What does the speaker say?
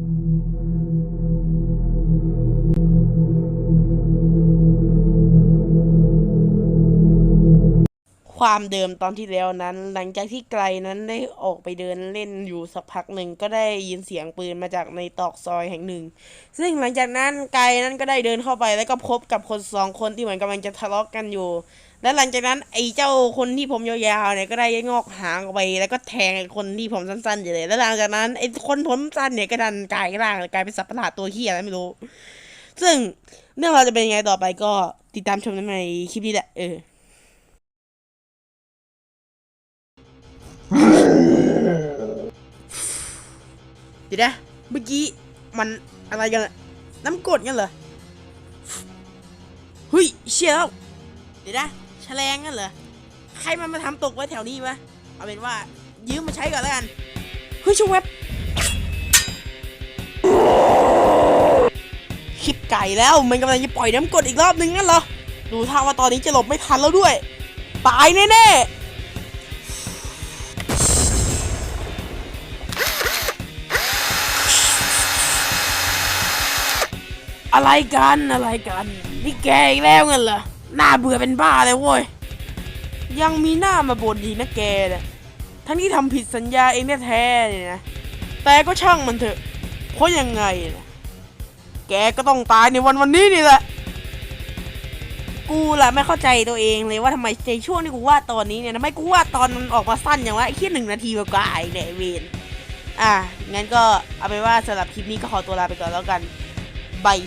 thank you ความเดิมตอนที่แล้วนั้น หลังจากที่ไกลนั้นได้ออกไปเดินเล่นอยู่สักพักหนึ่งก็ได้ยินเสียงปืนมาจากในตอกซอยแห่งหนึ่ง ซึ่งหลังจากนั้นไกลนั้นก็ได้เดินเข้าไปแล้วก็พบกับคนสองคนที่เหมือนกำลังจะทะเลาะกันอยู่ และหลังจากนั้นไอ้เจ้าคนที่ผมยาวๆเนี่ยก็ได้งอกหางออกไป แล้วก็แทงไอ้คนที่ผมสั้นๆอยู่เลย แล้วหลังจากนั้นไอ้คนผมสั้นเนี่ยก็ดันกลายร่างกลายเป็นสัตว์ประหลาดตัวเฮียอะไรไม่รู้ ซึ่งเรื่องเราจะเป็นยังไงต่อไปก็ติดตามชมในคลิปนี้แหละเออ ดี๋ยวนะ เมื่อกี้มันอะไรกันอะน้ำกรดกันเหรอเฮ้ยเชี่ยแล้วเดี๋ยวนะแฉลงกันเหรอ ใครมันมาทำตกไว้แถวนี้วะเอาเป็นว่ายืมมาใช้ก่อนแล้วกัน เฮ้ยชูเว็บคลิปไก่แล้วมันกำลังจะปล่อยน้ำกรดอีกรอบนึงงั้นเหรอ ดูท่าว่าตอนนี้จะหลบไม่ทันแล้วด้วย ตายแน่ๆ อะไรกันอะไรกัน นี่แกอีกแล้วเงินเหรอหน้าเบื่อเป็นบ้าเลยเว้ยยังมีหน้ามาบ่นอีกนะแกเนี่ยทั้งที่ทำผิดสัญญาเองแท้ๆเนี่ยนะแต่ก็ช่างมันเถอะเพราะยังไงนะแกก็ต้องตายในวันวันนี้นี่แหละกูแหละไม่เข้าใจตัวเองเลยว่าทำไมในช่วงที่กูวาดตอนนี้เนี่ยทำไมกูวาดตอนมันออกมาสั้นอย่างวะไอ้แค่หนึ่งนาทีกว่าไอ้เนี่ยเวนอะงั้นก็เอาไปนว่าสำหรับคลิปนี้ก็ขอตัวลาไปก่อนแล้วกันบาย